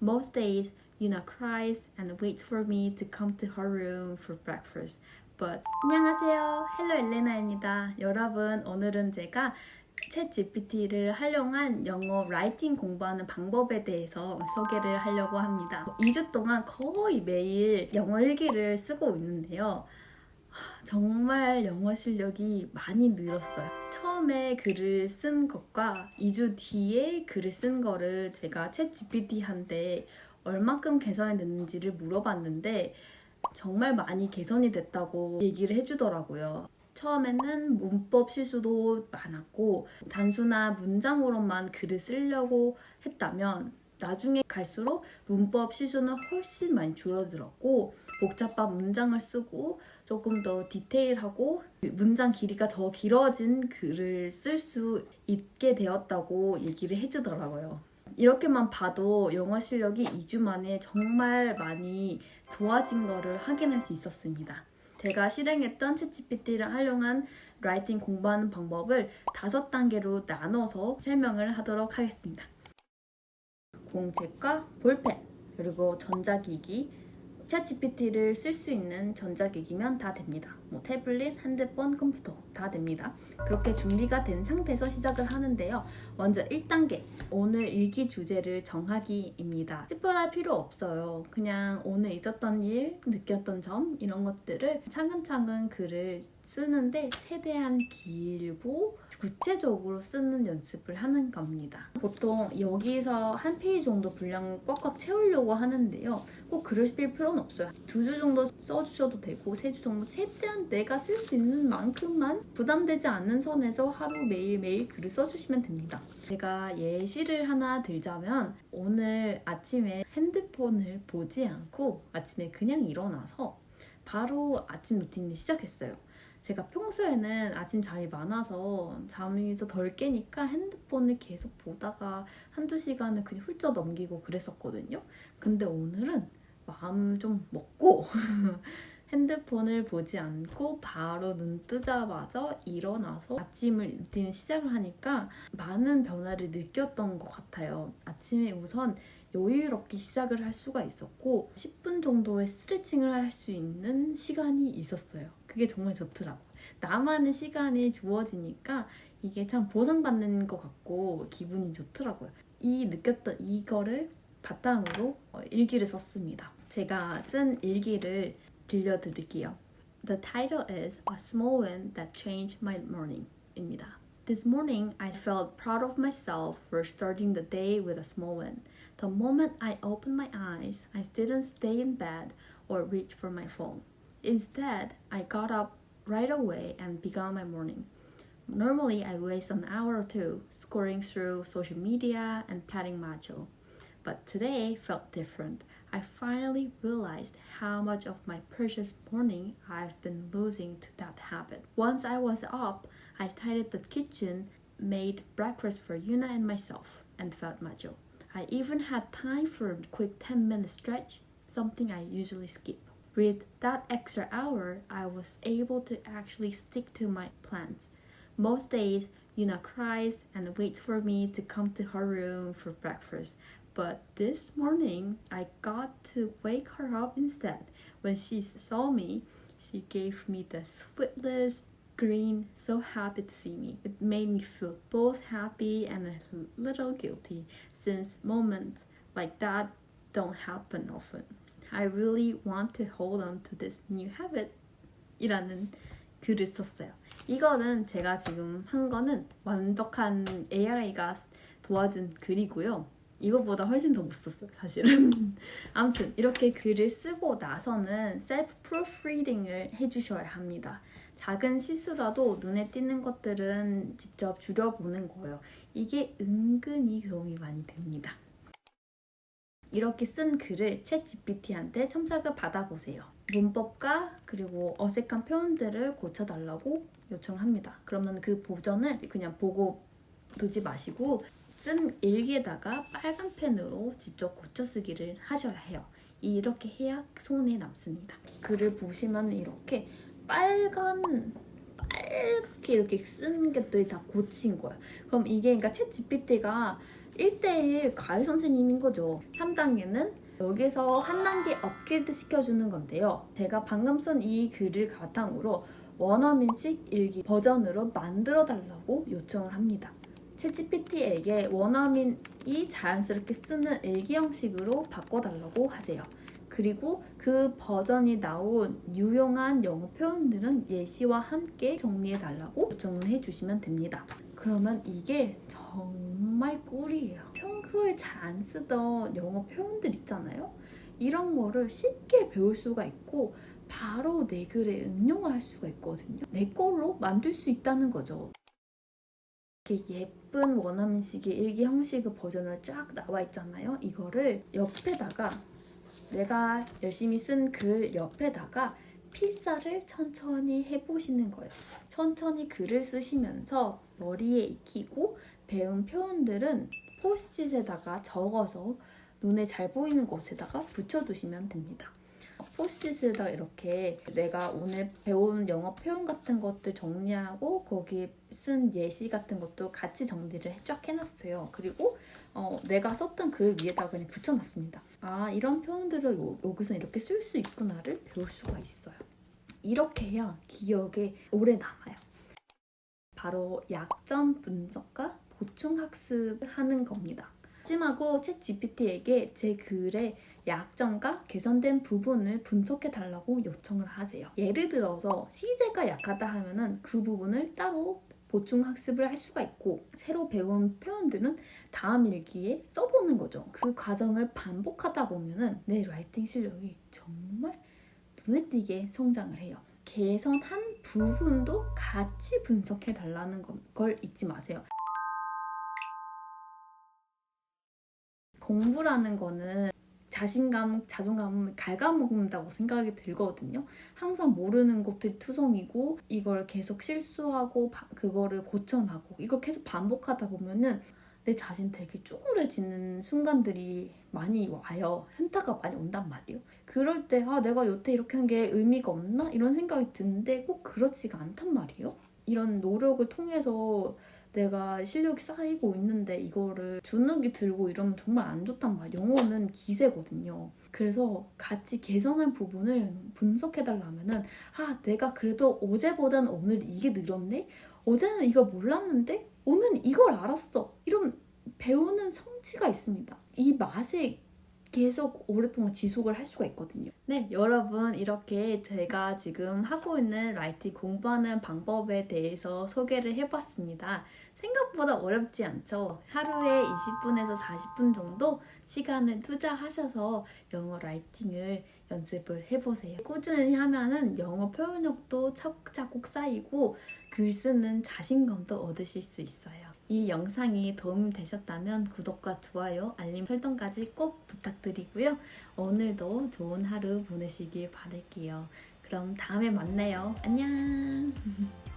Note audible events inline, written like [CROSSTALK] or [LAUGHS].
Most days, Yuna cries and waits for me to come to her room for breakfast. But 안녕하세요. 헬로 엘레나입니다. 여러분, 오늘은 제가 챗 GPT를 활용한 영어 라이팅 공부하는 방법에 대해서 소개를 하려고 합니다. 2주 동안 거의 매일 영어 일기를 쓰고 있는데요. 하, 정말 영어 실력이 많이 늘었어요. 처음에 글을 쓴 것과 2주 뒤에 글을 쓴 거를 제가 챗 GPT한테 얼마큼 개선이 됐는지를 물어봤는데 정말 많이 개선이 됐다고 얘기를 해주더라고요. 처음에는 문법 실수도 많았고 단순한 문장으로만 글을 쓰려고 했다면 나중에 갈수록 문법 실수는 훨씬 많이 줄어들었고 복잡한 문장을 쓰고 조금 더 디테일하고 문장 길이가 더 길어진 글을 쓸 수 있게 되었다고 얘기를 해주더라고요. 이렇게만 봐도 영어 실력이 2주 만에 정말 많이 좋아진 거를 확인할 수 있었습니다. 제가 실행했던 챗GPT를 활용한 라이팅 공부하는 방법을 다섯 단계로 나눠서 설명을 하도록 하겠습니다. 공책과 볼펜, 그리고 전자기기, 챗GPT를 쓸 수 있는 전자기기면 다 됩니다. 뭐 태블릿, 핸드폰, 컴퓨터 다 됩니다. 그렇게 준비가 된 상태에서 시작을 하는데요. 먼저 1단계, 오늘 일기 주제를 정하기입니다. 특별할 필요 없어요. 그냥 오늘 있었던 일, 느꼈던 점 이런 것들을 차근차근 글을 쓰는데 최대한 길고 구체적으로 쓰는 연습을 하는 겁니다. 보통 여기서 한 페이지 정도 분량을 꽉꽉 채우려고 하는데요. 꼭 그러실 필요는 없어요. 두 주 정도 써주셔도 되고 세 주 정도 최대한 내가 쓸 수 있는 만큼만 부담되지 않는 선에서 하루 매일매일 글을 써주시면 됩니다. 제가 예시를 하나 들자면 오늘 아침에 핸드폰을 보지 않고 아침에 그냥 일어나서 바로 아침 루틴을 시작했어요. 제가 평소에는 아침 잠이 많아서 잠에서 덜 깨니까 핸드폰을 계속 보다가 한두 시간을 그냥 훌쩍 넘기고 그랬었거든요. 근데 오늘은 마음 좀 먹고 [LAUGHS] 핸드폰을 보지 않고 바로 눈 뜨자마자 일어나서 아침을 루틴을 시작을 하니까 많은 변화를 느꼈던 것 같아요. 아침에 우선 여유롭게 시작을 할 수가 있었고 10분 정도의 스트레칭을 할 수 있는 시간이 있었어요. 그게 정말 좋더라고. 나만의 시간이 주어지니까 이게 참 보상받는 것 같고 기분이 좋더라고요. 이 느꼈던 이거를 바탕으로 어, 일기를 썼습니다. 제가 쓴 일기를 들려드릴게요. The title is A Small Win That Changed My Morning 입니다. This morning I felt proud of myself for starting the day with a small win. The moment I opened my eyes, I didn't stay in bed or reach for my phone. Instead, I got up right away and began my morning. Normally, I waste an hour or two scrolling through social media and chatting macho. But today felt different. I finally realized how much of my precious morning I've been losing to that habit. Once I was up, I tidied the kitchen, made breakfast for Yuna and myself, and felt macho. I even had time for a quick 10 minute stretch, something I usually skip. With that extra hour, I was able to actually stick to my plans. Most days, Yuna cries and waits for me to come to her room for breakfast. But this morning, I got to wake her up instead. When she saw me, she gave me the sweetest grin, so happy to see me. It made me feel both happy and a little guilty, since moments like that don't happen often. I really want to hold on to this new habit 이라는 글을 썼어요. 이거는 제가 지금 한 거는 완벽한 AI가 도와준 글이고요. 이거보다 훨씬 더 못 썼어요, 사실은. [LAUGHS] 아무튼 이렇게 글을 쓰고 나서는 셀프 프로프리딩을 해주셔야 합니다. 작은 실수라도 눈에 띄는 것들은 직접 줄여보는 거예요. 이게 은근히 도움이 많이 됩니다. 이렇게 쓴 글을 챗 GPT한테 첨삭을 받아보세요. 문법과 그리고 어색한 표현들을 고쳐달라고 요청합니다. 그러면 그 버전을 그냥 보고 두지 마시고 쓴 일기에다가 빨간 펜으로 직접 고쳐 쓰기를 하셔야 해요. 이렇게 해야 손에 남습니다. 글을 보시면 이렇게 빨간 빨갛게 이렇게 쓴 것들이 다 고친 거예요. 그럼 이게 그러니까 챗 GPT가 1대1 과외 선생님인 거죠. 3단계는 여기서 한 단계 업그레이드 시켜주는 건데요. 제가 방금 쓴 이 글을 바탕으로 원어민식 일기 버전으로 만들어 달라고 요청을 합니다. 챗GPT에게 원어민이 자연스럽게 쓰는 일기 형식으로 바꿔달라고 하세요. 그리고 그 버전이 나온 유용한 영어 표현들은 예시와 함께 정리해 달라고 요청을 해주시면 됩니다. 그러면 이게 정 말 꿀이에요. 평소에 잘 안 쓰던 영어 표현들 있잖아요. 이런 거를 쉽게 배울 수가 있고 바로 내 글에 응용을 할 수가 있거든요. 내 걸로 만들 수 있다는 거죠. 이렇게 예쁜 원어민식의 일기 형식의 버전으로 쫙 나와 있잖아요. 이거를 옆에다가 내가 열심히 쓴 글 옆에다가 필사를 천천히 해보시는 거예요. 천천히 글을 쓰시면서 머리에 익히고 배운 표현들은 포스트잇에다가 적어서 눈에 잘 보이는 곳에다가 붙여두시면 됩니다. 포스트잇에다 이렇게 내가 오늘 배운 영어 표현 같은 것들 정리하고 거기 쓴 예시 같은 것도 같이 정리를 쫙 해놨어요. 그리고 어, 내가 썼던 글 위에다가 그냥 붙여놨습니다. 아 이런 표현들을 요- 여기서 이렇게 쓸 수 있구나를 배울 수가 있어요. 이렇게 해야 기억에 오래 남아요. 바로 약점 분석과 보충 학습을 하는 겁니다. 마지막으로 챗 GPT에게 제 글의 약점과 개선된 부분을 분석해 달라고 요청을 하세요. 예를 들어서 시제가 약하다 하면은 그 부분을 따로 보충 학습을 할 수가 있고 새로 배운 표현들은 다음 일기에 써보는 거죠. 그 과정을 반복하다 보면은 내 라이팅 실력이 정말 눈에 띄게 성장을 해요. 개선한 부분도 같이 분석해 달라는 걸 잊지 마세요. 공부라는 거는 자신감, 자존감을 갉아먹는다고 생각이 들거든요. 항상 모르는 것들이 투성이고 이걸 계속 실수하고 바- 그거를 고쳐나고 이걸 계속 반복하다 보면은 내 자신 되게 쭈그레지는 순간들이 많이 와요. 현타가 많이 온단 말이에요. 그럴 때 아, 내가 여태 이렇게 한 게 의미가 없나? 이런 생각이 드는데 꼭 그렇지가 않단 말이에요. 이런 노력을 통해서 내가 실력이 쌓이고 있는데 이거를 주눅이 들고 이러면 정말 안 좋단 말이에요. 영어는 기세거든요. 그래서 같이 개선한 부분을 분석해달라면은 아 내가 그래도 어제보다는 오늘 이게 늘었네? 어제는 이걸 몰랐는데 오늘 이걸 알았어. 이런 배우는 성취가 있습니다. 이 맛에 계속 오랫동안 지속을 할 수가 있거든요. 네, 여러분 이렇게 제가 지금 하고 있는 라이팅 공부하는 방법에 대해서 소개를 해봤습니다. 생각보다 어렵지 않죠? 하루에 20분에서 40분 정도 시간을 투자하셔서 영어 라이팅을 연습을 해보세요. 꾸준히 하면은 영어 표현력도 차곡차곡 쌓이고 글 쓰는 자신감도 얻으실 수 있어요. 이 영상이 도움이 되셨다면 구독과 좋아요, 알림 설정까지 꼭 부탁드리고요. 오늘도 좋은 하루 보내시길 바랄게요. 그럼 다음에 만나요. 안녕! [LAUGHS]